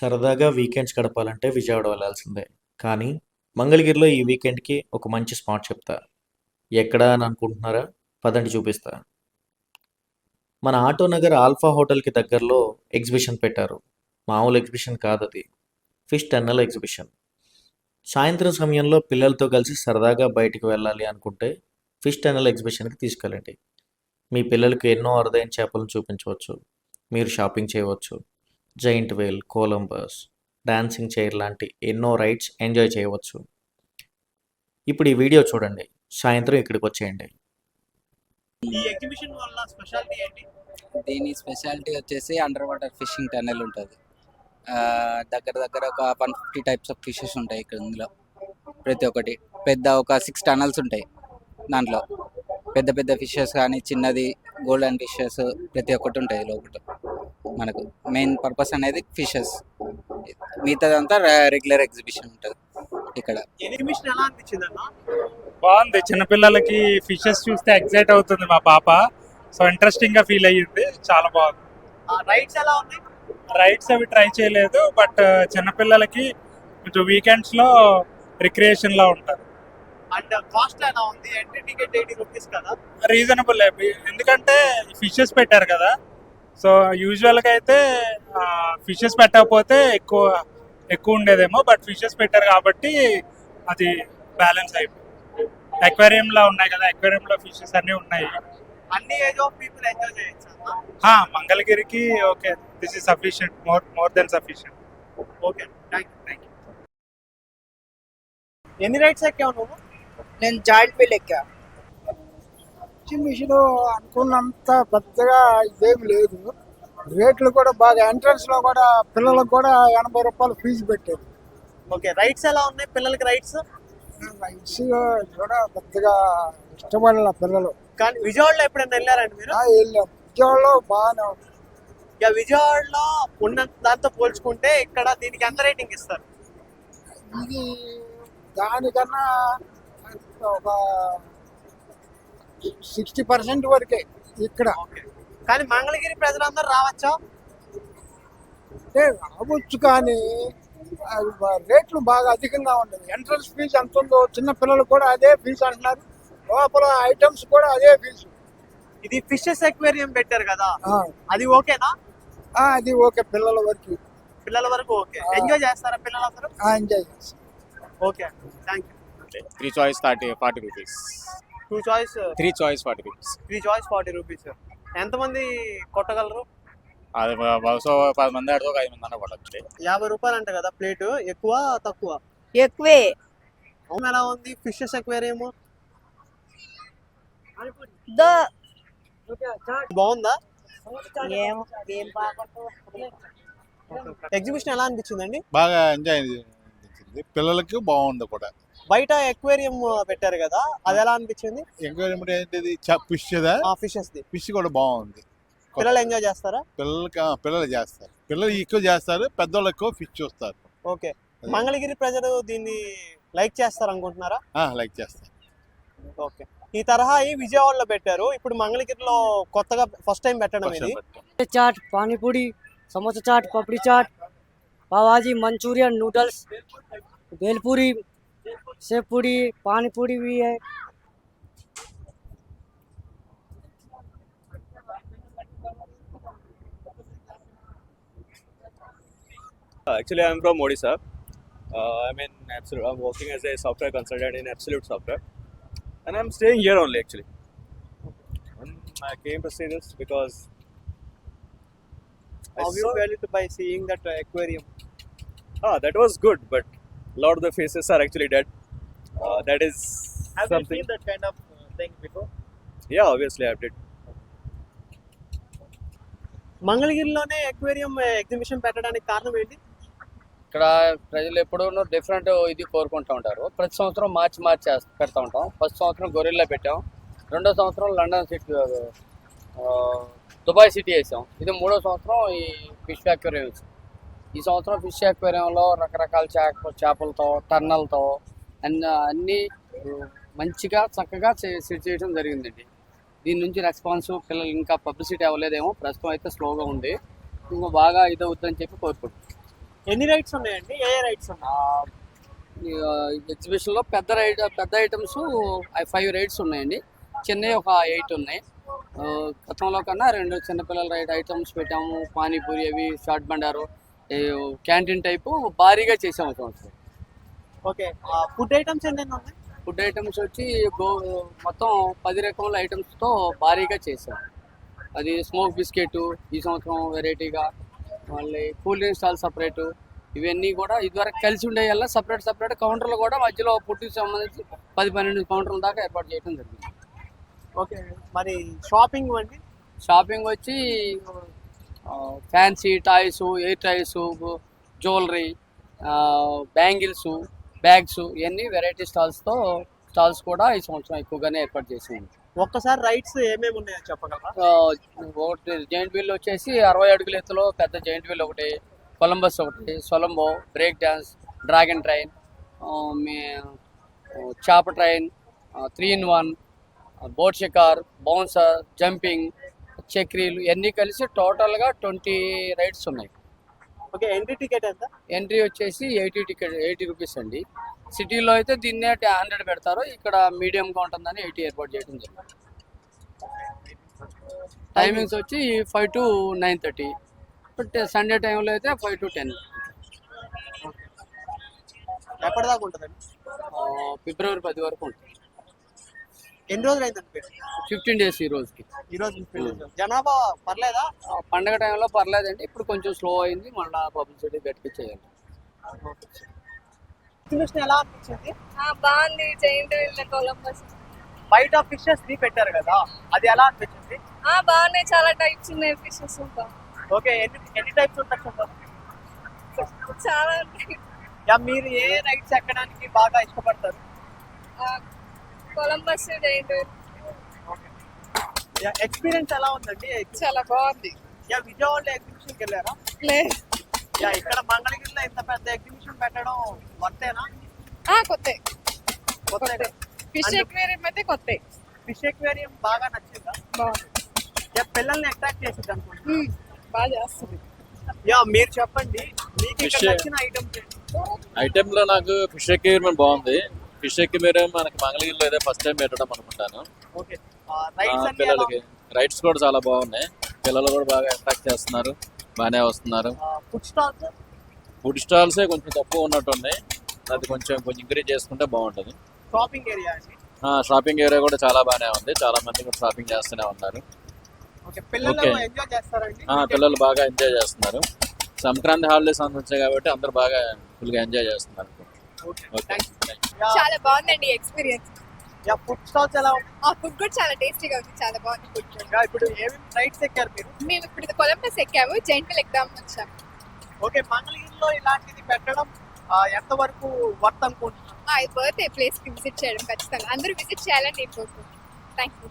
సరదాగా వీకెండ్స్ గడపాలంటే విజయవాడ వెళ్ళాల్సిందే. కానీ మంగళగిరిలో ఈ వీకెండ్కి ఒక మంచి స్పాట్ చెప్తా. ఎక్కడా అని అనుకుంటున్నారా? పదండి చూపిస్తా. మన ఆటో నగర్ ఆల్ఫా హోటల్కి దగ్గరలో ఎగ్జిబిషన్ పెట్టారు. మామూలు ఎగ్జిబిషన్ కాదు అది. Fish tunnel exhibition. సాయంత్రం సమయంలో పిల్లలతో కలిసి సరదాగా బయటికి వెళ్ళాలి అనుకుంటే ఫిష్ టన్నల్ ఎగ్జిబిషన్కి తీసుకెళ్ళండి. మీ పిల్లలకు ఎన్నో అరుదైన చేపలను చూపించవచ్చు. మీరు షాపింగ్ చేయవచ్చు. Giant wheel Columbus dancing chair లాంటి ఎన్నో రైడ్స్ ఎంజాయ్ చేయవచ్చు. ఇప్పుడు ఈ వీడియో చూడండి. సాయంత్రం ఇక్కడికి వచ్చేయండి. ఈ ఎగ్జిబిషన్ వల్ల స్పెషాలిటీ ఏంటి? దీని స్పెషాలిటీ వచ్చేసి అండర్ వాటర్ ఫిషింగ్ టనల్ ఉంటుంది. దగ్గర దగ్గర ఒక one fifty types of fishes ఉంటాయి ఇక్కడ ఇందులో. ప్రతి ఒక్కటి. పెద్ద ఒక సిక్స్ టనల్స్ ఉంటాయి దాంట్లో. పెద్ద పెద్ద ఫిషెస్ కానీ చిన్నది గోల్డెన్ ఫిషెస్ ప్రతి ఒక్కటి ఉంటాయి లోపల. మనకు మెయిన్ పర్పస్ అనేది ఫిషెస్ మిగతాదంతా రెగ్యులర్ ఎగ్జిబిషన్ ఉంటుంది ఇక్కడ. బాగుంది. చిన్నపిల్లలకి ఫిషెస్ చూస్తే ఎగ్జైట్ అవుతుంది మా పాప. సో ఇంట్రెస్టింగ్గా ఫీల్ అయ్యింది. చాలా బాగుంది. రైడ్స్ ఎలా ఉన్నాయి? రైడ్స్ అవి ట్రై చేయలేదు. బట్ చిన్నపిల్లలకి కొంచెం వీకెండ్స్లో రిక్రియేషన్ లా ఉంటుంది. అండ్ కాస్ట్ ఎలా ఉంది? ఎంట్రీ టికెట్ ఎయిటీ రూపీస్ కదా. రీజనబుల్ ఎందుకంటే ఫిషెస్ పెట్టారు కదా. సో యూజువల్గా అయితే ఫిషెస్ పెట్టకపోతే ఎక్కువ ఎక్కువ ఉండేదేమో బట్ ఫిషెస్ పెట్టారు కాబట్టి అది బ్యాలెన్స్ అయిపోయింది. అక్వేరియం లో ఉన్నాయి కదా అక్వేరియం లో ఫిషెస్ అన్ని ఉన్నాయి. అన్ని ఏజ్ ఆఫ్ పీపుల్ ఎంజాయ్ చేయొచ్చు మంగళగిరికి okay this is sufficient more more than sufficient okay thank you thank you ఎన్ని రైడ్స్ ఎక్కావు నువ్వు? నేను జాయింట్ వీల్ ఎక్కా. ఎగ్జిబిషన్ అనుకున్నంత పెద్దగా ఇదేం లేదు. రేట్లు కూడా బాగా ఎంట్రన్స్లో కూడా పిల్లలకు కూడా ఎనభై రూపాయలు ఫీజు పెట్టారు. ఓకే రైడ్స్ ఎలా ఉన్నాయి? పిల్లలకి రైడ్స్ రైట్స్ కూడా పెద్దగా ఇష్టపడాల పిల్లలు. కానీ విజయవాడలో ఎప్పుడైనా వెళ్ళారండి మీరు? వెళ్ళాం. విజయవాడలో బాగానే ఉంది. ఇక విజయవాడలో ఉన్న దాంతో పోల్చుకుంటే ఇక్కడ దీనికి ఎంత రేటింగ్ ఇస్తారు? ఇది దానికన్నా ఒక సిక్స్టీ పర్సెంట్ వరకే ఇక్కడ. కానీ మంగళగిరి ప్రజలందరూ రావచ్చా? అంటే రావచ్చు కానీ రేట్లు బాగా అధికంగా ఉండదు ఎంట్రన్స్ ఫీజు ఎంత ఉందో చిన్న పిల్లలు కూడా అదే ఫీజు అంటున్నారు. లోపల ఐటమ్స్ కూడా అదే ఫీజు ఇది ఫిషెస్ ఎక్వేరియం పెట్టారు కదా. అది ఓకేనా? ఆ, అది ఓకే పిల్లల వరకు. పిల్లల వరకు ఓకే. ఎంజాయ్ చేస్తారా పిల్లలందరూ? ఆ, ఎంజాయ్ చేస్తారు okay thank you three choice thirty forty rupees two choice three choice forty rupees three choice forty rupees ఎంతమంది కొట్టగలరు? అది బహుశా పది మంది ఆడితే ఒక ఐదు మంది అన్న కొట్టచ్చు యాభై రూపాయలు అంట కదా ప్లేట్ ఎక్కువ తక్కువ? ఎక్కువే. అవును ఎలా ఉంది? Fishes aquarium though. బాగుందా? ఏమో ఏం బాగుంటుందో ఎగ్జిబిషన్ ఎలా అనిపించిందండి? బాగా ఎంజాయ్ అనిపించింది పిల్లలకి బాగుంది కూడా. బయట ఎక్వేరియం పెట్టారు కదా అది ఎలా అనిపించింది? ఎక్వేరియం అంటే ఫిష్ ఫిషెస్ ఫిష్ కూడా బాగుంది. పిల్లలు ఎంజాయ్ చేస్తారా? పిల్లలకి పిల్లలు చేస్తారు. పిల్లలు ఎక్కువ చేస్తారు పెద్దోళ్ళు ఎక్కువ ఫిష్ చూస్తారు. ఓకే. మంగళగిరి ప్రజలు దీన్ని లైక్ చేస్తారు అనుకుంటున్నారా? లైక్ చేస్తారు. ఓకే. ఈ తరహా ఈ విజయవాడలో పెట్టారు. ఇప్పుడు మంగళగిరిలో కొత్తగా ఫస్ట్ టైం పెట్టడం ఇది చాట్ పానీపూరి సమోసా చాట్ పప్డి చాట్ పావాజీ మంచూరియన్ నూడిల్స్ బేల్పూరి सेव पूरी पानी पूरी भी है Actually, I'm from Odisha. Uh, I'm in absolute. I'm working as a software consultant in Absolute Software, and I'm staying here only actually. And I came to see this because I How you saw- felt by seeing that aquarium? ah, that was good, but a lot of the faces are actually dead. Uh, that is something. that kind of thing before? Yeah, obviously I did. మంగళగిరిలోనే aquarium exhibition పెట్టడానికి కారణం ఏంటి ఇక్కడ ప్రజలు ఎప్పుడూ different ఇది కోరుకుంటూ ఉంటారు ప్రతి సంవత్సరం మార్చి మార్చి చేస్త- పెడతా ఉంటాం ఫస్ట్ సంవత్సరం గొరిల్లా పెట్టాం రెండో సంవత్సరం లండన్ సిటీ దుబాయ్ సిటీ వేసాం ఇది మూడో సంవత్సరం ఈ ఫిష్ అక్వేరియం వేసాం ఈ సంవత్సరం ఫిష్ అక్వేరియంలో రకరకాల చేప చేపలతో టర్నల్తో అన్ని అన్నీ మంచిగా చక్కగా చే- సెట్ చేయడం జరిగిందండి. దీని నుంచి రెస్పాన్స్ పిల్లలు ఇంకా పబ్లిసిటీ అవ్వలేదేమో ప్రస్తుతం అయితే స్లోగా ఉంది. ఇంకా బాగా ఇది అవుతుందని చెప్పి కోరుకుంటున్నాం. ఎన్ని రైడ్స్ ఉన్నాయండి? ఏ రైడ్స్ ఉన్నాయి? ఎగ్జిబిషన్లో పెద్ద రైడ్ పెద్ద ఐటమ్స్ ఫైవ్ రైడ్స్ ఉన్నాయండి. చిన్నవి ఒక ఎయిట్ ఉన్నాయి. గతంలో కన్నా రెండు చిన్నపిల్లల రైడ్ ఐటమ్స్ పెట్టాము. పానీపూరి అవి షార్ట్ బండారు క్యాంటీన్ టైపు భారీగా చేసాము సంవత్సరం. ఓకే ఫుడ్ ఐటమ్స్ ఉన్నాయి? ఫుడ్ ఐటమ్స్ వచ్చి గో మొత్తం పది రకముల ఐటమ్స్తో భారీగా చేసాం. అది స్మోక్ బిస్కెట్ ఈ సంవత్సరం వెరైటీగా మళ్ళీ కూల్ డ్రింక్ స్టాల్ సపరేటు. ఇవన్నీ కూడా ఇదివరకు కలిసి ఉండే వల్ల సపరేట్ సపరేట్ కౌంటర్లు కూడా మధ్యలో ఫుడ్కి సంబంధించి పది పన్నెండు కౌంటర్ల దాకా ఏర్పాటు చేయడం జరిగింది. ఓకే మరి షాపింగ్ అండి షాపింగ్ వచ్చి fancy toys air toys jewellery bangles bags ఇవన్నీ వెరైటీ స్టాల్స్తో స్టాల్స్ కూడా ఈ సంవత్సరం ఎక్కువగానే ఏర్పాటు చేసి ఉంది ఒక్కసారి రైడ్స్ ఏమేమి ఉన్నాయో చెప్పగలరా? ఒకటి జైంట్ వీల్ వచ్చేసి అరవై అడుగుల ఎత్తులో పెద్ద జైంట్ వీల్ ఒకటి కొలంబస్ ఒకటి సొలంబో బ్రేక్ డ్యాన్స్ డ్రాగన్ ట్రైన్ మీ చాప train three in one boat షికార్ bouncer jumping చక్రీలు ఇవన్నీ కలిసి టోటల్గా ట్వంటీ రైడ్స్ ఉన్నాయి. ఓకే ఎంట్రీ టికెట్ ఎంత? ఎంట్రీ వచ్చేసి ఎయిటీ టికెట్ ఎయిటీ రూపీస్ అండి. సిటీలో అయితే దీన్నే హండ్రెడ్ పెడతారు. ఇక్కడ మీడియంగా ఉంటుందని ఎయిటీ ఏర్పాటు చేయడం జరిగింది. టైమింగ్స్ వచ్చి five to nine thirty. But Sunday టైంలో అయితే ఫైవ్ టు టెన్. ఎప్పటిదాకా ఉంటుందండి? ఫిబ్రవరి పది వరకు ఉంటుంది. ఎన్ని రోజులు అయిందండి పెట్టి ఫిఫ్టీన్ డేస్ ఈ రోజుకి. ఈ రోజు. జనాభా పర్లేదా? ఆ, పండగ టైంలో పర్లేదండి. ఇప్పుడు కొంచెం స్లో అయింది. మళ్ళీ పబ్లిసిటీ గట్టిగా చేయాలి ఎగ్జిబిషన్ ఎలా అనిపించింది? బాగుంది. Giant wheel Columbus. బయట ఫిషెస్ ది పెట్టారు కదా అది ఎలా అనిపించింది? బాగున్నాయి. చాలా టైప్స్ ఉన్నాయి ఫిషెస్ ఓకే ఎన్ని ఎన్ని టైప్స్ ఉండొచ్చు చాలా మీరు ఏ రైడ్స్ ఎక్కడానికి బాగా ఇష్టపడతారు? కొలంబస్ ఎక్స్పీరియన్స్ ఎలా ఉందండి? చాలా బాగుంది. యా విజయవాడలో ఎగ్జిబిషన్కి వెళ్ళారా? లేదు యా ఇక్కడ మంగళగిరిలో ఇంత పెద్ద ఎగ్జిబిషన్ పెట్టడం వర్తేనా? కొత్త. కొత్త ఫిష్ ఎక్వేరియం అయితే కొత్త. ఫిష్ ఎక్వేరియం బాగా నచ్చిందా? బాగుంది. యా పిల్లల్ని అట్రాక్ట్ చేసింది అనుకుంటా. బాగా చేస్తుంది. యా మీరు చెప్పండి. మీకు నచ్చిన ఐటమ్స్ ఐటెం లో నాకు ఫిష్ ఎక్వేరియం బాగుంది. ఫిష్ ఎక్వేరియం మనకి మంగళగిరిలో ఇదే ఫస్ట్ టైం పెట్టడం అనుకుంటాను. పిల్లలకి. రైడ్స్ కూడా చాలా బాగున్నాయి. పిల్లలు కూడా బాగా అట్రాక్ట్ చేస్తున్నారు. బాగానే వస్తున్నారు. ఫుడ్ స్టాల్స్ కొంచెం తక్కువ ఉన్నట్టు ఉన్నాయి. అది కొంచెం కొంచెం ఇంక్రీజ్ చేసుకుంటే బాగుంటుంది. షాపింగ్ ఏరియా షాపింగ్ ఏరియా కూడా చాలా బాగానే ఉంది. చాలా మంది కూడా షాపింగ్ చేస్తూనే ఉన్నారు. ఓకే. పిల్లలు బాగా ఎంజాయ్ చేస్తున్నారు. సంక్రాంతి హాలిడేస్ అంత వచ్చాయి కాబట్టి అందరూ బాగా ఫుల్గా ఎంజాయ్ చేస్తున్నారు. చాలా బాగుందండి ఎక్స్పీరియన్స్ యా ఫుడ్ స్టాల్స్ ఎలా ఆ ఫుడ్ కూడా చాలా టేస్టీగా ఉంది. చాలా బాగుంది. ఫుడ్ ఇప్పుడు ఏమేమి రైడ్స్ ఎక్కారు మీరు? మేము ఇప్పుడు కొలంబస్ ఎక్కాము జైంట్ వీల్ ఎక్కుదామని వచ్చాము ఓకే మంగళగిరిలో ఇలాంటిది పెట్టడం ఆ, ఎంతవరకు వర్త్ అనుకుంటున్నారు? ఆ బర్త్డే ప్లేస్కి విజిట్ చేయడం ఖచ్చితంగా. అందరూ విజిట్ చేయాలని నేను కోరుకుంటున్నాను. Thank you